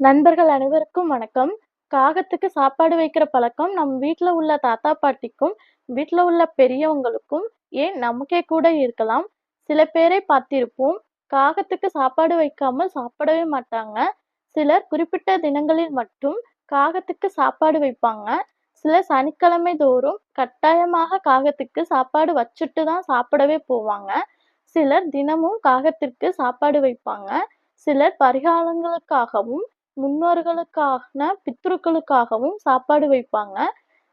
நண்பர்கள் அனைவருக்கும் வணக்கம். காகத்துக்கு சாப்பாடு வைக்கிற பழக்கம் நம் வீட்டில் உள்ள தாத்தா, பாட்டிக்கும், வீட்டில் உள்ள பெரியவங்களுக்கும், ஏன் நமக்கே கூட இருக்கலாம். சில பேரை பார்த்திருப்போம். காகத்துக்கு சாப்பாடு வைக்காமல் சாப்பிடவே மாட்டாங்க. சிலர் குறிப்பிட்ட தினங்களில் மட்டும் காகத்துக்கு சாப்பாடு வைப்பாங்க. சிலர் சனிக்கிழமை தோறும் கட்டாயமாக காகத்துக்கு சாப்பாடு வச்சுட்டு தான் சாப்பிடவே போவாங்க. சிலர் தினமும் காகத்திற்கு சாப்பாடு வைப்பாங்க. சிலர் பரிகாரங்களுக்காகவும், முன்னோர்களுக்கான பித்ருக்களுக்காகவும் சாப்பாடு வைப்பாங்க.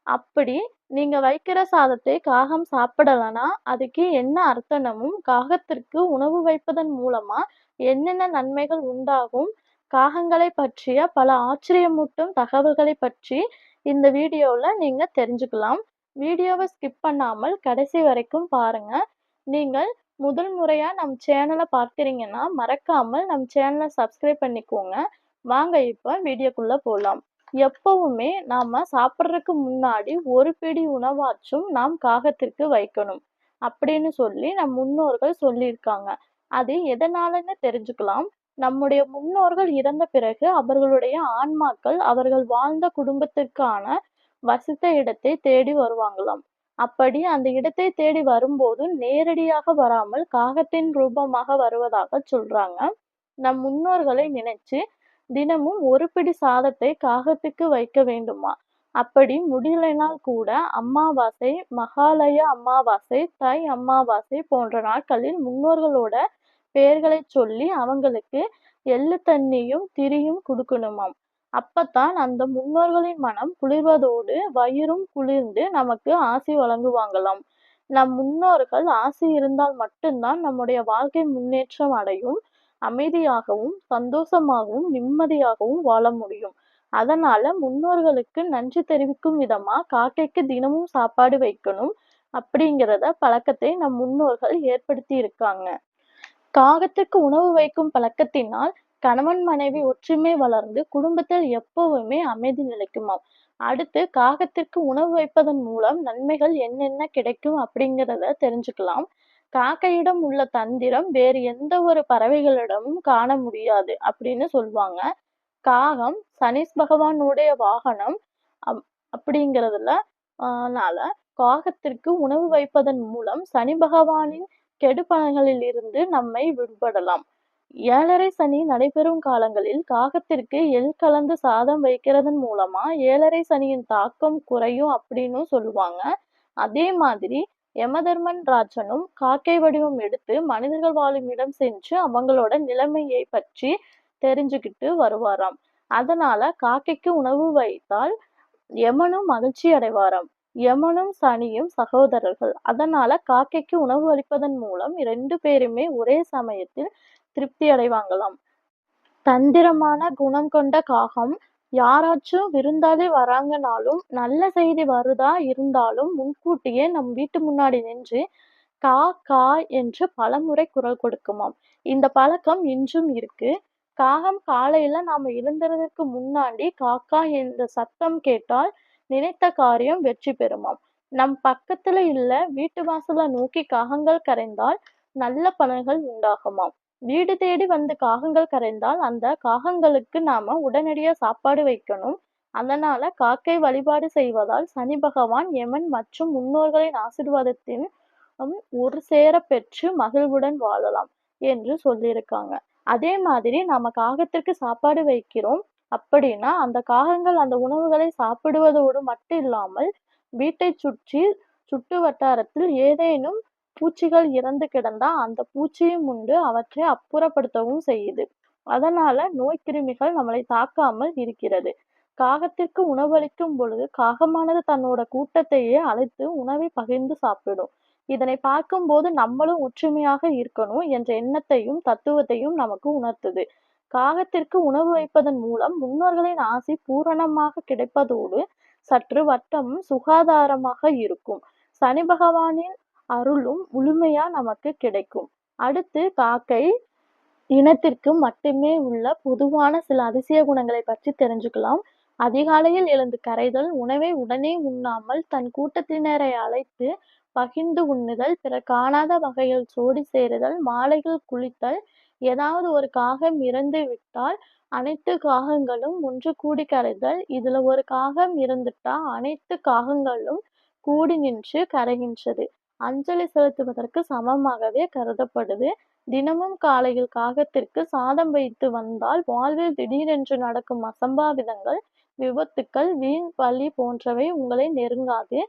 அப்படி நீங்க வைக்கிற சாதத்தை காகம் சாப்பிடலனா, அதுக்கு என்ன அர்த்தனமும் காகத்திற்கு உணவு வைப்பதன் மூலமா என்னென்ன நன்மைகள் உண்டாகும், காகங்களைப் பற்றிய பல ஆச்சரியமூட்டும் தகவல்களை பற்றி இந்த வீடியோவில் நீங்கள் தெரிஞ்சுக்கலாம். வீடியோவை ஸ்கிப் பண்ணாமல் கடைசி வரைக்கும் பாருங்க. நீங்கள் முதல் முறையாக நம் சேனலை பார்க்குறீங்கன்னா மறக்காமல் நம் சேனலை சப்ஸ்கிரைப் பண்ணிக்கோங்க. வாங்க இப்ப வீடியோக்குள்ள போகலாம் எப்பவுமே நாம சாப்பிடுறதுக்கு முன்னாடி ஒரு பிடி உணவாச்சும் நாம் காகத்திற்கு வைக்கணும். அப்படின்னு சொல்லி நம் முன்னோர்கள் சொல்லியிருக்காங்க. அது எதனாலன்னு தெரிஞ்சுக்கலாம். நம்முடைய முன்னோர்கள் இறந்த பிறகு அவர்களுடைய ஆன்மாக்கள் அவர்கள் வாழ்ந்த குடும்பத்திற்கான வசித்த இடத்தை தேடி வருவாங்களாம். அப்படி அந்த இடத்தை தேடி வரும்போது நேரடியாக வராமல் காகத்தின் ரூபமாக வருவதாக சொல்றாங்க. நம் முன்னோர்களை நினைச்சு தினமும் ஒரு பிடி சாதத்தை காகத்துக்கு வைக்க வேண்டுமா அப்படி முடியலைனால் கூட அமாவாசை, மகாலய அமாவாசை, தை அமாவாசை போன்ற நாட்களில் முன்னோர்களோட பெயர்களைச் சொல்லி அவங்களுக்கு எள்ளு தண்ணியும் திரியும் கொடுக்கணுமாம் அப்பத்தான் அந்த முன்னோர்களின் மனம் குளிர்வதோடு வயிறும் குளிர்ந்து நமக்கு ஆசி வழங்குவாங்களாம். நம் முன்னோர்கள் ஆசி இருந்தால் மட்டும்தான் நம்முடைய வாழ்க்கை முன்னேற்றம் அடையும். அமைதியாகவும், சந்தோஷமாகவும், நிம்மதியாகவும் வாழ முடியும். அதனால முன்னோர்களுக்கு நன்றி தெரிவிக்கும் விதமா காக்கைக்கு தினமும் சாப்பாடு வைக்கணும் அப்படிங்கிறத பழக்கத்தை நம் முன்னோர்கள் ஏற்படுத்தி இருக்காங்க. காகத்திற்கு உணவு வைக்கும் பழக்கத்தினால் கணவன் மனைவி ஒற்றுமை வளர்ந்து குடும்பத்தில் எப்பவுமே அமைதி நிலைக்குமாம். அடுத்து காகத்திற்கு உணவு வைப்பதன் மூலம் நன்மைகள் என்னென்ன கிடைக்கும் அப்படிங்கிறத தெரிஞ்சுக்கலாம். காக்கையிடம் உள்ள தந்திரம் வேறு எந்த ஒரு பறவைகளிடமும் காண முடியாது அப்படின்னு சொல்லுவாங்க. காகம் சனீஸ் பகவானுடைய வாகனம் அப் அப்படிங்கிறதுல அதனால காகத்திற்கு உணவு வைப்பதன் மூலம் சனி பகவானின் கெடுபலங்களில் இருந்து நம்மை விடுபடலாம். ஏழரை சனி நடைபெறும் காலங்களில் காகத்திற்கு எள் கலந்து சாதம் வைக்கிறதன் மூலமா ஏழரை சனியின் தாக்கம் குறையும் அப்படின்னும் சொல்லுவாங்க. அதே மாதிரி யமதர்மன் ராஜனும் காக்கை வடிவம் எடுத்து மனிதர்கள் வாழும் இடம் சென்று அவங்களோட நிலைமையை பற்றி தெரிஞ்சுக்கிட்டு வருவாராம். அதனால காக்கைக்கு உணவு வைத்தால் யமனும் மகிழ்ச்சி அடைவாராம். யமனும் சனியும் சகோதரர்கள். அதனால காக்கைக்கு உணவு அளிப்பதன் மூலம் இரண்டு பேருமே ஒரே சமயத்தில் திருப்தி அடைவாங்களாம். தந்திரமான குணம் கொண்ட காகம் யாராச்சும் விருந்தாளி வராங்கனாலும் நல்ல செய்தி வருதா இருந்தாலும் முன்கூட்டியே நம் வீட்டு முன்னாடி நின்று கா கா என்று பலமுறை குரல் கொடுக்குமாம். இந்த பழக்கம் இன்றும் இருக்கு. காகம் காலையில நாம எழுந்துறதுக்கு முன்னாடி காக்கா என்ற சத்தம் கேட்டால் நினைத்த காரியம் வெற்றி பெறுமாம். நம் பக்கத்துல இல்ல வீட்டு வாசல நோக்கி காகங்கள் கரைந்தால் நல்ல பலன்கள் உண்டாகுமாம். வீடு தேடி வந்து காகங்கள் கரைந்தால் அந்த காகங்களுக்கு நாம உடனடியா சாப்பாடு வைக்கணும். அதனால காக்கை வழிபாடு செய்வதால் சனி பகவான், யமன் மற்றும் முன்னோர்களின் ஆசிர்வாதத்தின் ஒரு சேர பெற்று மகிழ்வுடன் வாழலாம் என்று சொல்லியிருக்காங்க. அதே மாதிரி நாம காகத்திற்கு சாப்பாடு வைக்கிறோம் அப்படின்னா அந்த காகங்கள் அந்த உணவுகளை சாப்பிடுவதோடு மட்டும் இல்லாமல் வீட்டைச் சுற்றி சுற்று வட்டாரத்தில் ஏதேனும் பூச்சிகள் இறந்து கிடந்தா அந்த பூச்சியும் உண்டு அவற்றை அப்புறப்படுத்தவும் செய்யுது. அதனால நோய் கிருமிகள் நம்மளை தாக்காமல் இருக்கிறது. காகத்திற்கு உணவளிக்கும் பொழுது காகமானது தன்னோட கூட்டத்தையே அழைத்து உணவை பகிர்ந்து சாப்பிடும். இதனை பார்க்கும்போது நம்மளும் ஒற்றுமையாக இருக்கணும் என்ற எண்ணத்தையும் தத்துவத்தையும் நமக்கு உணர்த்துது. காகத்திற்கு உணவு வைப்பதன் மூலம் முன்னோர்களின் ஆசி பூரணமாக கிடைப்பதோடு சற்று வட்டமும் சுகாதாரமாக இருக்கும். சனி பகவானின் அருளும் முழுமையா நமக்கு கிடைக்கும். அடுத்து காக்கை இனத்திற்கு மட்டுமே உள்ள பொதுவான சில அதிசய குணங்களை பற்றி தெரிஞ்சுக்கலாம். அதிகாலையில் எழுந்து கரைதல், உணவை உடனே உண்ணாமல் தன் கூட்டத்தினரை அழைத்து பகிர்ந்து உண்ணுதல், பிறர் காணாத வகையில் சோடி சேருதல், மாலையில் குளித்தல், ஏதாவது ஒரு காகம் இறந்து விட்டால் அனைத்து காகங்களும் ஒன்று கூடி கரைதல் இதுல ஒரு காகம் இருந்துட்டா அனைத்து காகங்களும் கூடி நின்று கரைகின்றது அஞ்சலி செலுத்துவதற்கு சமமாகவே கருதப்படுது. தினமும் காலையில் காகத்திற்கு சாதம் வைத்து வந்தால் வாழ்வில் திடீரென்று நடக்கும் அசம்பாவிதங்கள் விபத்துக்கள் வீண் பலி போன்றவை உங்களை நெருங்காது.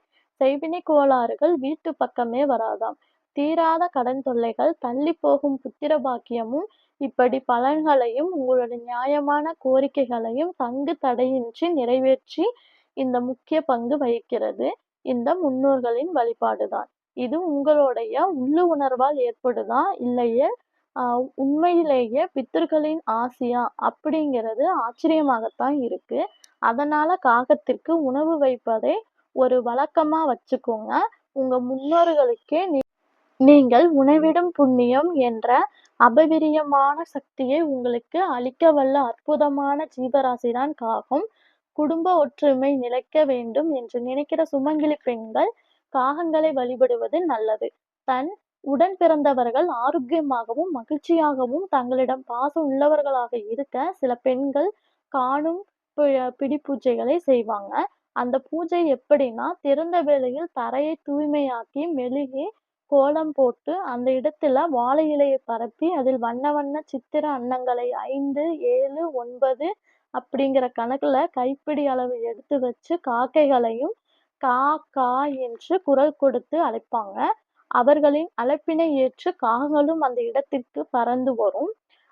செய்வினை கோளாறுகள் வீட்டு பக்கமே வராதாம். தீராத கடன் தொல்லைகள் தள்ளி போகும் புத்திர பாக்கியமும் இப்படி பலன்களையும் உங்களுடைய நியாயமான கோரிக்கைகளையும் தங்கு தடையின்றி நிறைவேற்றி இந்த முக்கிய பங்கு வகிக்கிறது. இந்த முன்னோர்களின் வழிபாடுதான். இது உங்களுடைய உள்ளு உணர்வால் ஏற்படுதா? இல்லையே உண்மையிலேயே பித்தர்களின் ஆசியா அப்படிங்கிறது ஆச்சரியமாகத்தான் இருக்கு. அதனால காகத்திற்கு உணவு வைப்பதை ஒரு வழக்கமா வச்சுக்கோங்க. உங்க முன்னோர்களுக்கே நீ நீங்கள் உணவிடும் புண்ணியம் என்ற அபவிரியமான சக்தியை உங்களுக்கு அளிக்க வல்ல அற்புதமான ஜீவராசிதான் காகம். குடும்ப ஒற்றுமை நிலைக்க வேண்டும் என்று நினைக்கிற சுமங்கலி பெண்கள் காகங்களை வழிபடுவது நல்லது. தன் உடன் பிறந்தவர்கள் ஆரோக்கியமாகவும் மகிழ்ச்சியாகவும் தங்களிடம் பாசம் உள்ளவர்களாக இருக்க சில பெண்கள் காணும் பி- பிடி பூஜைகளை செய்வாங்க. அந்த பூஜை எப்படின்னா திறந்த வேளையில் தரையை தூய்மையாக்கி மெழுகி கோலம் போட்டு அந்த இடத்துல வாழை இலையை பரப்பி அதில் வண்ண வண்ண சித்திர அன்னங்களை ஐந்து ஏழு ஒன்பது அப்படிங்கிற கணக்குல கைப்பிடி அளவு எடுத்து வச்சு காக்கைகளையும் கா கா என்று குரல் கொடுத்து அழைப்பாங்க. அவர்களின் அழைப்பினை ஏற்று காகங்களும் அந்த இடத்திற்கு பறந்து வரும்.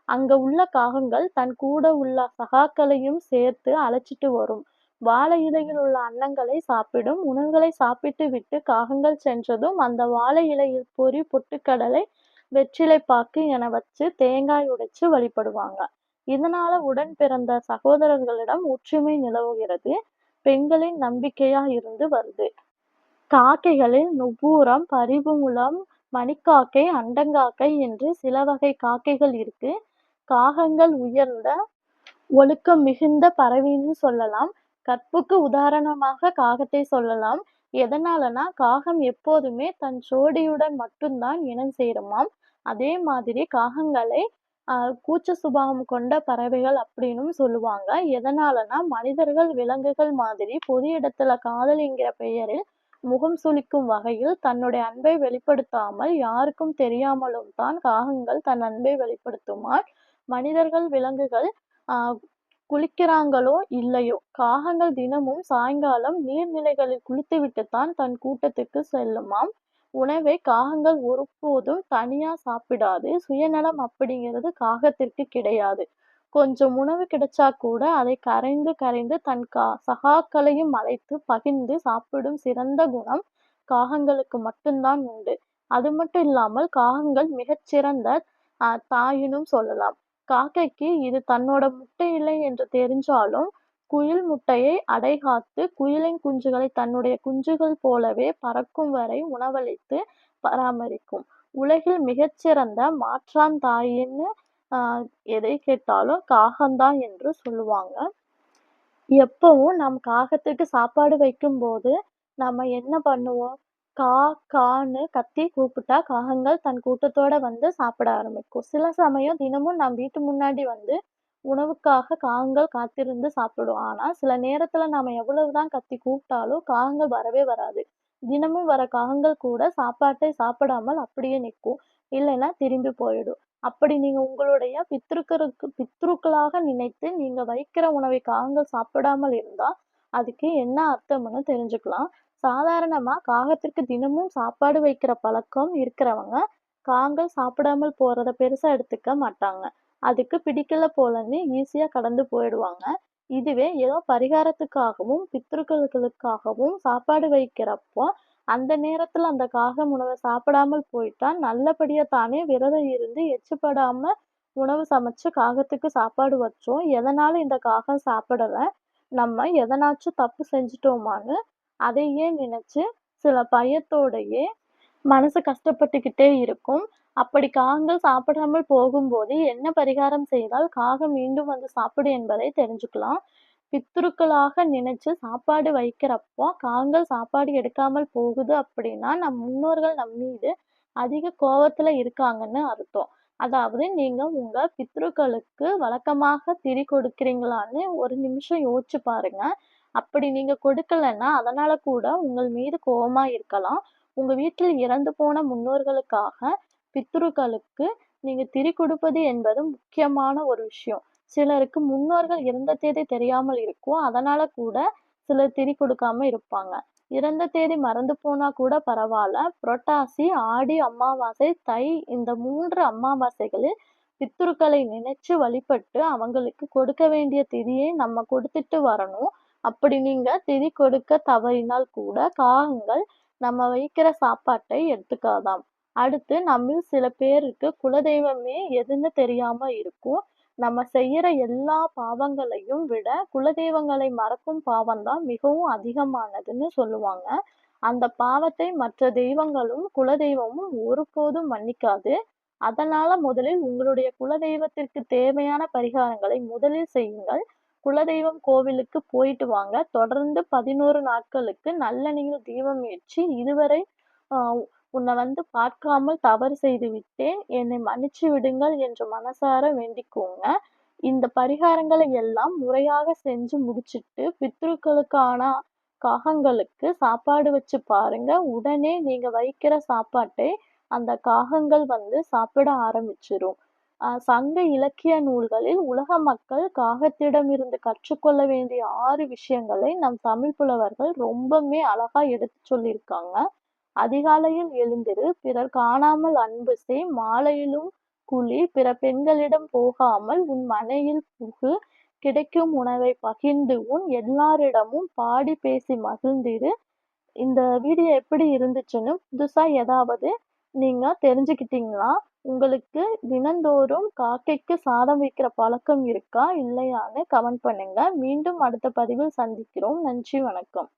அங்க உள்ள காகங்கள் தன் கூட உள்ள சகாக்களையும் சேர்த்து அழைச்சிட்டு வரும். வாழை இலையில் உள்ள அன்னங்களை சாப்பிடும். உணவுகளை சாப்பிட்டு விட்டு காகங்கள் சென்றதும் அந்த வாழை இலையில் பொறி பொட்டுக்கடலை வெற்றிலை பாக்கு என வச்சு தேங்காய் உடைச்சு வழிபடுவாங்க. இதனால உடன் பிறந்த சகோதரர்களிடம் ஒற்றுமை நிலவுகிறது. பெண்களின் நம்பிக்கையா இருந்து வருது. காக்கைகளில் நுபூரம் பரிபுமுலம் மணிக்காக்கை அண்டங்காக்கை என்று சில வகை காக்கைகள் இருக்கு. காகங்கள் உயர்ந்த ஒழுக்கம் மிகுந்த பறவைன்னு சொல்லலாம். கற்புக்கு உதாரணமாக காகத்தை சொல்லலாம். எதனாலனா காகம் எப்போதுமே தன் ஜோடியுடன் மட்டும்தான் இனம் சேருமாம். அதே மாதிரி காகங்களை கூச்ச சுபாவம் கொண்ட பறவைகள் அப்படின்னும் சொல்லுவாங்க. எதனாலனா மனிதர்கள் விலங்குகள் மாதிரி பொது இடத்துல காதலிங்கிற பெயரில் முகம் சுளிக்கும் வகையில் தன்னுடைய அன்பை வெளிப்படுத்தாமல் யாருக்கும் தெரியாமலும் தான் காகங்கள் தன் அன்பை வெளிப்படுத்துமால் மனிதர்கள் விலங்குகள் ஆஹ் குளிக்கிறாங்களோ இல்லையோ காகங்கள் தினமும் சாயங்காலம் நீர்நிலைகளில் குளித்துவிட்டுத்தான் தன் கூட்டத்துக்கு செல்லுமாம். உணவை காகங்கள் ஒருபோதும் தனியா சாப்பிடாது. சுயநலம் அப்படிங்கிறது காகத்திற்கு கிடையாது. கொஞ்சம் உணவு கிடைச்சா கூட அதை கரைந்து கரைந்து தன் கா சகாக்களையும் அழைத்து பகிர்ந்து சாப்பிடும் சிறந்த குணம் காகங்களுக்கு மட்டும்தான் உண்டு. அது மட்டும் இல்லாமல் காகங்கள் மிகச்சிறந்த தாயினும் சொல்லலாம். காக்கைக்கு இது தன்னோட முட்டை இல்லை என்று தெரிஞ்சாலும் குயில் முட்டையை அடைகாத்து குயிலின் குஞ்சுகளை தன்னுடைய குஞ்சுகள் போலவே பறக்கும் வரை உணவளித்து பராமரிக்கும். உலகில் மிகச்சிறந்த மாற்றான் தாயின்னு எதை கேட்டாலும் காகம்தான் என்று சொல்லுவாங்க. எப்பவும் நம் காகத்துக்கு சாப்பாடு வைக்கும்போது நம்ம என்ன பண்ணுவோம்? கா கான்னு கத்தி கூப்பிட்டா காகங்கள் தன் கூட்டத்தோட வந்து சாப்பிட ஆரம்பிக்கும். சில சமயம் தினமும் நம் வீட்டு முன்னாடி வந்து உணவுக்காக காகங்கள் காத்திருந்து சாப்பிடும் ஆனா சில நேரத்துல நாம எவ்வளவுதான் கத்தி கூப்பிட்டாலும் காகங்கள் வரவே வராது. தினமும் வர காகங்கள் கூட சாப்பாட்டை சாப்பிடாமல் அப்படியே நிற்கும். இல்லைன்னா திரும்பி போயிடும். அப்படி நீங்க உங்களுடைய பித்ருக்களுக்கு பித்ருக்களாக நினைத்து நீங்க வைக்கிற உணவை காகங்கள் சாப்பிடாமல் இருந்தா அதுக்கு என்ன அர்த்தம்னு தெரிஞ்சுக்கலாம். சாதாரணமா காகத்திற்கு தினமும் சாப்பாடு வைக்கிற பழக்கம் இருக்கிறவங்க காகங்கள் சாப்பிடாமல் போறத பெருசா எடுத்துக்க மாட்டாங்க. அதுக்கு பிடிக்கல போலன்னு ஈஸியாக கடந்து போயிடுவாங்க. இதுவே ஏதோ பரிகாரத்துக்காகவும் பித்ருக்களுக்காகவும் சாப்பாடு வைக்கிறப்போ அந்த நேரத்தில் அந்த காகம் உணவை சாப்பிடாமல் போயிட்டா நல்லபடியாக தானே விரதம் இருந்து எச்சுப்படாம உணவு சமைச்சு காகத்துக்கு சாப்பாடு வச்சோம். எதனால இந்த காகம் சாப்பிடலை? நம்ம எதனாச்சும் தப்பு செஞ்சுட்டோமான்னு அதையே நினைச்சு சில பயத்தோடையே மனசு கஷ்டப்பட்டுக்கிட்டே இருக்கும் அப்படி காகங்கள் சாப்பிடாமல் போகும்போது என்ன பரிகாரம் செய்தால் காகம் மீண்டும் வந்து சாப்பிடும் என்பதை தெரிஞ்சுக்கலாம் பித்ருக்களாக நினைச்சு சாப்பாடு வைக்கிறப்போ காகங்கள் சாப்பாடு எடுக்காமல் போகுது அப்படின்னா நம் முன்னோர்கள் நம் மீது அதிக கோபத்துல இருக்காங்கன்னு அர்த்தம் அதாவது நீங்க உங்க பித்ருக்களுக்கு வழக்கமாக திரி கொடுக்கிறீங்களான்னு ஒரு நிமிஷம் யோசிச்சு பாருங்க. அப்படி நீங்க கொடுக்கலன்னா, அதனால கூட உங்கள் மீது கோபமா இருக்கலாம். உங்க வீட்டில் இறந்து போன முன்னோர்களுக்காக பித்ருக்களுக்கு நீங்க திரி கொடுப்பது என்பது முக்கியமான ஒரு விஷயம். சிலருக்கு முன்னோர்கள் இறந்த தேதி தெரியாமல் இருக்கும். அதனால கூட சிலர் திரி கொடுக்காம இருப்பாங்க. இறந்த தேதி மறந்து போனா கூட பரவாயில்ல புரட்டாசி, ஆடி அமாவாசை, தை இந்த மூன்று அமாவாசைகளில் பித்ருக்களை நினைச்சு வழிபட்டு அவங்களுக்கு கொடுக்க வேண்டிய திதியை நம்ம கொடுத்துட்டு வரணும். அப்படி நீங்க திதி கொடுக்க தவறினால் கூட காகங்கள் நம்ம வைக்கிற சாப்பாட்டை எடுத்துக்காதாம். அடுத்து நம்மில் சில பேருக்கு குலதெய்வமே எதுன்னு தெரியாம இருக்கும். நம்ம செய்யற எல்லா பாவங்களையும் விட குலதெய்வங்களை மறக்கும் பாவம் தான் மிகவும் அதிகமானதுன்னு சொல்லுவாங்க. அந்த பாவத்தை மற்ற தெய்வங்களும், குலதெய்வமும் ஒருபோதும் மன்னிக்காது. அதனால முதலில் உங்களுடைய குலதெய்வத்திற்கு தேவையான பரிகாரங்களை முதலில் செய்யுங்கள். குலதெய்வம் கோவிலுக்கு போயிட்டு வாங்க. தொடர்ந்து 11 நாட்களுக்கு நல்லெண்ணெயில் தீபம் ஏற்றி, இதுவரை உன்னை வந்து பார்க்காமல் தவறு செய்து விட்டேன். என்னை மன்னிச்சு விடுங்கள் என்று மனசார வேண்டிக்கோங்க. இந்த பரிகாரங்களை எல்லாம் முறையாக செஞ்சு முடிச்சிட்டு பித்ருக்களுக்கான காகங்களுக்கு சாப்பாடு வச்சு பாருங்க. உடனே நீங்க வைக்கிற சாப்பாட்டை அந்த காகங்கள் வந்து சாப்பிட ஆரம்பிச்சிடும் சங்க இலக்கிய நூல்களில் உலக மக்கள் காகத்திடமிருந்து கற்றுக்கொள்ள வேண்டிய ஆறு விஷயங்களை நம் தமிழ் புலவர்கள் ரொம்பவுமே அழகா எடுத்து சொல்லியிருக்காங்க. அதிகாலையில் எழுந்திரு, பிறர் காணாமல் அன்பு செய், மாலையிலும் குழி பிற பெண்களிடம் போகாமல் உன் மனையில் புகு, கிடைக்கும் உணவை பகிர்ந்து உன் எல்லாரிடமும் பாடி பேசி மகிழ்ந்திரு. இந்த வீடியோ எப்படி இருந்துச்சுன்னு புதுசா ஏதாவது நீங்க தெரிஞ்சுக்கிட்டீங்களா? உங்களுக்கு தினந்தோறும் காக்கைக்கு சாதம் வைக்கிற பழக்கம் இருக்கா? இல்லையான்னு கமெண்ட் பண்ணுங்க. மீண்டும் அடுத்த பதிவில் சந்திக்கிறோம். நன்றி, வணக்கம்.